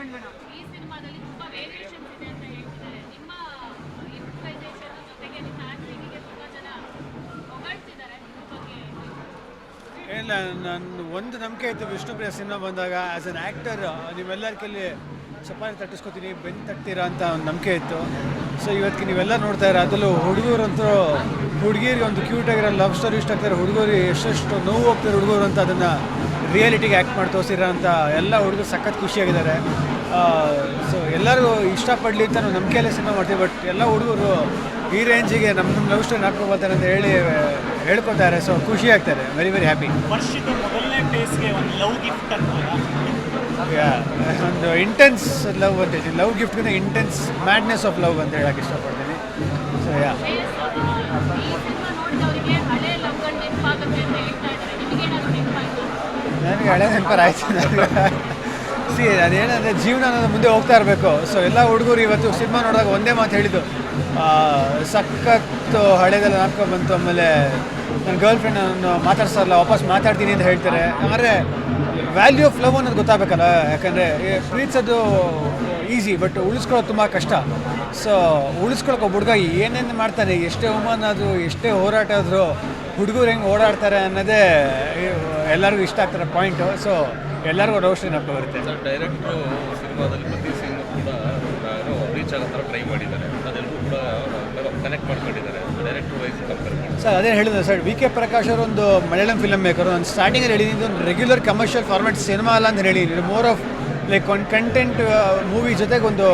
ಫ್ರೆಂಡ್ಗಳು ಈ ಸಿನಿಮಾದಲ್ಲಿ ತುಂಬಾ ವೇರಿಯೇಷನ್ಸ್ ಇದೆ ಅಂತ ಹೇಳ್ತಿದ್ದಾರೆ. ನಿಮ್ಮ ಇಂಪ್ರೂವೈಸೇಷನ್ ಜೊತೆಗೆ ನಿಮ್ಮ ಆಕ್ಟಿಂಗಿಗೆ ತುಂಬಾ ಜನ ಹೊಗಳ್ತಿದ್ದಾರೆ ಇದ್ರ ಬಗ್ಗೆ. ಇಲ್ಲ ನನ್ನ ಒಂದು ನಂಬಿಕೆ ಇತ್ತು. ವಿಷ್ಣುಪ್ರಿಯ ಸಿನಿಮಾ ಬಂದಾಗ ಆ್ಯಸ್ ಅನ್ ಆ್ಯಕ್ಟರ್ ನೀವೆಲ್ಲರ ಕೈಲಿ ಚಪಾತಿ ತಟ್ಟಿಸ್ಕೊತೀನಿ ಬೆನ್ನು ತಟ್ತೀರಾ ಅಂತ ಒಂದು ನಂಬಿಕೆ ಇತ್ತು. ಸೊ ಇವತ್ತಿಗೆ ನೀವೆಲ್ಲ ನೋಡ್ತಾ ಇರೋ ಅದರಲ್ಲೂ ಹುಡುಗರಂತೂ ಹುಡುಗಿರಿಗೆ ಒಂದು ಕ್ಯೂಟ್ ಆಗಿರೋ ಲವ್ ಸ್ಟೋರಿ ಇಷ್ಟ ಆಗ್ತಾರೆ ಹುಡುಗರು ಎಷ್ಟೆಷ್ಟು ನೋವು ಹೋಗ್ತಾರೆ ಹುಡುಗರು ಅಂತ ಅದನ್ನು ರಿಯಾಲಿಟಿಗೆ ಆ್ಯಕ್ಟ್ ಮಾಡಿ ತೋರಿಸಿರೋ ಅಂತ ಎಲ್ಲ ಹುಡುಗರು ಸಖತ್ ಖುಷಿಯಾಗಿದ್ದಾರೆ. ಸೊ ಎಲ್ಲರಿಗೂ ಇಷ್ಟಪಡಲಿ ಅಂತ ನಾವು ನಂಬಿಕೆಯಲ್ಲೇ ಸಿನಿಮಾ ಮಾಡ್ತೀವಿ ಬಟ್ ಎಲ್ಲ ಹುಡುಗರು ಈ ರೇಂಜಿಗೆ ನಮ್ಮ ನಮ್ಮ ಲವ್ ಸ್ಟೋರಿ ಹಾಕ್ಕೊಬೋತಾರೆ ಅಂತ ಹೇಳಿ ಹೇಳ್ಕೊತಾರೆ ಸೊ ಖುಷಿ ಆಗ್ತಾರೆ. ವೆರಿ ವೆರಿ ಹ್ಯಾಪಿ ವರ್ಷದ ಮೊದಲನೇ ಡೇಸ್ಗೆ ಒಂದು ಲವ್ ಗಿಫ್ಟ್ ಅಂತ ಒಂದು ಇಂಟೆನ್ಸ್ ಲವ್ ಅಂತ ಹೇಳಿ ಲವ್ ಗಿಫ್ಟ್ಗಿಂತ ಇಂಟೆನ್ಸ್ ಮ್ಯಾಡ್ನೆಸ್ ಆಫ್ ಲವ್ ಅಂತ ಹೇಳಕ್ಕೆ ಇಷ್ಟಪಡ್ತೀನಿ. ಸೊ ಯಾ ಹಳೆ ನನಗೆ ಹಳೆ ನೆನಪರ್ ಆಯ್ತು ಸಿ ಅದೇನಂದರೆ ಜೀವನ ಅನ್ನೋದು ಮುಂದೆ ಹೋಗ್ತಾ ಇರಬೇಕು. ಸೊ ಎಲ್ಲ ಹುಡುಗರು ಇವತ್ತು ಸಿನಿಮಾ ನೋಡಿದಾಗ ಒಂದೇ ಮಾತು ಹೇಳಿದ್ದು. ಸಖತ್ತು ಹಳೇದೆಲ್ಲ ನಾಪ್ಕೊಂಡು ಬಂತು, ಆಮೇಲೆ ನನ್ನ ಗರ್ಲ್ ಫ್ರೆಂಡ್ ನಾನು ಮಾತಾಡ್ಸಲ್ಲ ವಾಪಸ್ ಮಾತಾಡ್ತೀನಿ ಅಂತ ಹೇಳ್ತಾರೆ. ಅಂದರೆ ವ್ಯಾಲ್ಯೂ ಆಫ್ ಲವ್ ಅನ್ನೋದು ಗೊತ್ತಾಗಬೇಕಲ್ಲ? ಯಾಕಂದರೆ ಪ್ರೀತಿಸೋದು ಈಸಿ ಬಟ್ ಉಳಿಸ್ಕೊಳ್ಳೋದು ತುಂಬ ಕಷ್ಟ. ಸೊ ಉಳಿಸ್ಕೊಳಕ್ಕೆ ಹುಡುಗ ಏನೇನು ಮಾಡ್ತಾನೆ, ಎಷ್ಟೇ ಅವಮಾನ ಅದು ಎಷ್ಟೇ ಹೋರಾಟ ಆದರೂ ಹುಡುಗರು ಹೆಂಗೆ ಓಡಾಡ್ತಾರೆ ಅನ್ನೋದೇ ಎಲ್ಲರಿಗೂ ಇಷ್ಟ ಆಗ್ತಾರೆ ಪಾಯಿಂಟು ಸೊ ಎಲ್ಲರಿಗೂ ರೋಷನ್ ಏನಪ್ಪ ಬರುತ್ತೆ ಸರ್ ಡೈರೆಕ್ಟ್ರು ಸಿನಿಮಾದಲ್ಲಿ ಪ್ರತಿ ಸೀನು ಕೂಡ ರೀಚ್ ಆಗೋ ಥರ ಟ್ರೈ ಮಾಡಿದ್ದಾರೆ. ಅದೆಲ್ಲರೂ ಕೂಡ ಕನೆಕ್ಟ್ ಮಾಡ್ಕೊಂಡಿದ್ದಾರೆ. ಡೈರೆಕ್ಟ್ರ್ ವೈಸ್ ಕಂಪೇರ್ ಮಾಡಿ. ಸರ್ ಅದೇ ಹೇಳಿದ್ರೆ ಸರ್ ವಿ ಕೆ ಪ್ರಕಾಶ್ ಅವರು ಒಂದು ಮಲಯಾಳಂ ಫಿಲಮ್ ಮೇಕರು ನಾನು ಸ್ಟಾರ್ಟಿಂಗಲ್ಲಿ ಹೇಳಿದ್ದೀನಿ ಒಂದು ರೆಗ್ಯುಲರ್ ಕಮರ್ಷಿಯಲ್ ಫಾರ್ಮ್ಯಾಟ್ ಸಿನಿಮಾ ಅಲ್ಲ ಅಂತ ಹೇಳಿದ್ದೀನಿ ಮೋರ್ ಆಫ್ ಲೈಕ್ ಒಂದು ಕಂಟೆಂಟ್ ಮೂವಿ ಜೊತೆಗೆ ಒಂದು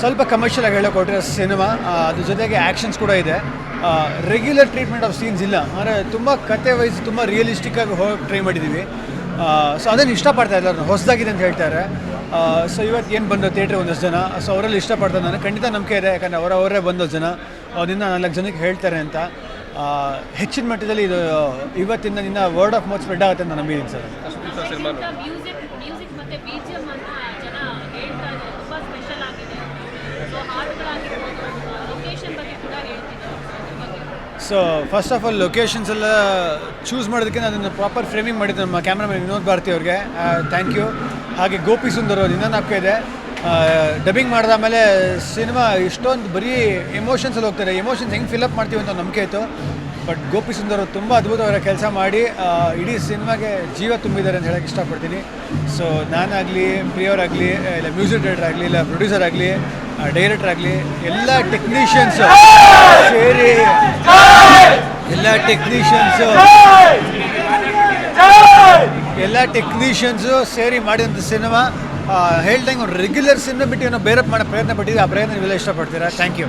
ಸ್ವಲ್ಪ ಕಮರ್ಷಿಯಲ್ ಆಗಿ ಹೇಳೋಕೆ ಕೊಟ್ಟರೆ ಸಿನಿಮಾ ಅದ್ರ ಜೊತೆಗೆ ಆ್ಯಕ್ಷನ್ಸ್ ಕೂಡ ಇದೆ. ರೆಗ್ಯುಲರ್ ಟ್ರೀಟ್ಮೆಂಟ್ ಆಫ್ ಸೀನ್ಸ್ ಇಲ್ಲ. ಅಂದರೆ ತುಂಬ ಕತೆ ವೈಸ್ ತುಂಬ ರಿಯಲಿಸ್ಟಿಕ್ ಆಗಿ ಹೋಗಿ ಟ್ರೈ ಮಾಡಿದ್ದೀವಿ ಸೊ ಅದನ್ನು ಇಷ್ಟಪಡ್ತಾ ಇದ್ದಾರೆ? ಹೊಸದಾಗಿದೆ ಅಂತ ಹೇಳ್ತಾರೆ. ಸೊ ಇವತ್ತು ಏನು ಬಂದು ಥಿಯೇಟ್ರ್ ಒಂದಷ್ಟು ಜನ? ಸೊ ಅವರಲ್ಲಿ ಇಷ್ಟಪಡ್ತಾರೆ ನಾನು ಖಂಡಿತ ನಂಬಿಕೆ ಇದೆ. ಯಾಕಂದರೆ ಅವರವರೇ ಬಂದೋ ಜನ. ಅವರಿಂದ ನಾಲ್ಕು ಜನಕ್ಕೆ ಹೇಳ್ತಾರೆ ಅಂತ. ಹೆಚ್ಚಿನ ಮಟ್ಟದಲ್ಲಿ ಇದು, ಇವತ್ತಿಂದ ನಿನ್ನ ವರ್ಡ್ ಆಫ್ ಮೌತ್ ಸ್ಪ್ರೆಡ್ ಆಗುತ್ತೆ ಅಂತ ನಂಬಿದ್ದೀನಿ ಸರ್. ಬಗ್ಗೆ ಕೂಡ ಹೇಳ್ತಿದ್ದಾರೆ ಅದ್ರ ಬಗ್ಗೆ so first of all locations ಎಲ್ಲ ಚೂಸ್ ಮಾಡೋದಕ್ಕೆ ನಾನು ಪ್ರಾಪರ್ ಫ್ರೇಮಿಂಗ್ ಮಾಡಿದ್ದೆ ನಮ್ಮ ಕ್ಯಾಮ್ರಾಮನ್ ವಿನೋದ್ ಭಾರತಿ ಅವ್ರಿಗೆ. ಥ್ಯಾಂಕ್ ಯು ಹಾಗೆ ಗೋಪಿ ಸುಂದರ್ ಅವ್ರು ಇನ್ನೊಂದು ನಾಲ್ಕು ಇದೆ. ಡಬ್ಬಿಂಗ್ ಮಾಡಿದಾಮೇಲೆ ಸಿನಿಮಾ ಇಷ್ಟೊಂದು ಬರೀ ಎಮೋಷನ್ಸಲ್ಲಿ ಹೋಗ್ತಾರೆ. ಎಮೋಷನ್ಸ್ ಹೆಂಗೆ ಫಿಲಪ್ ಮಾಡ್ತೀವಿ ಅಂತ ನಂಬಿಕೆ ಇತ್ತು. ಬಟ್ ಗೋಪಿ ಸುಂದರ್ ತುಂಬ ಅದ್ಭುತವಾದ ಕೆಲಸ ಮಾಡಿ ಇಡೀ ಸಿನಿಮಾಗೆ ಜೀವ ತುಂಬಿದ್ದಾರೆ ಅಂತ ಹೇಳಕ್ಕೆ ಇಷ್ಟಪಡ್ತೀನಿ. ಸೊ ನಾನಾಗಲಿ ಪ್ರಿಯವರಾಗಲಿ ಇಲ್ಲ ಮ್ಯೂಸಿಕ್ ಡೈರೆಕ್ಟರ್ ಆಗಲಿ, ಇಲ್ಲ ಪ್ರೊಡ್ಯೂಸರ್ ಆಗಲಿ ಡೈರೆಕ್ಟರ್ ಆಗಲಿ, ಎಲ್ಲ ಟೆಕ್ನಿಷಿಯನ್ಸ್ ಸೇರಿ ಎಲ್ಲ ಟೆಕ್ನಿಷಿಯನ್ಸು ಎಲ್ಲ ಟೆಕ್ನಿಷಿಯನ್ಸು ಸೇರಿ ಮಾಡಿದಂಥ ಸಿನಿಮಾ. ಹೇಳ್ದಂಗೆ ಒಂದು ರೆಗ್ಯುಲರ್ ಸಿನಿಮಾ ಬಿಟ್ಟು ಏನೋ ಬೇರೆ ಮಾಡೋ ಪ್ರಯತ್ನ ಪಟ್ಟಿದ್ದೀವಿ ಆ ಪ್ರಯತ್ನ ನೀವೆಲ್ಲ ಇಷ್ಟಪಡ್ತೀರಾ? Thank you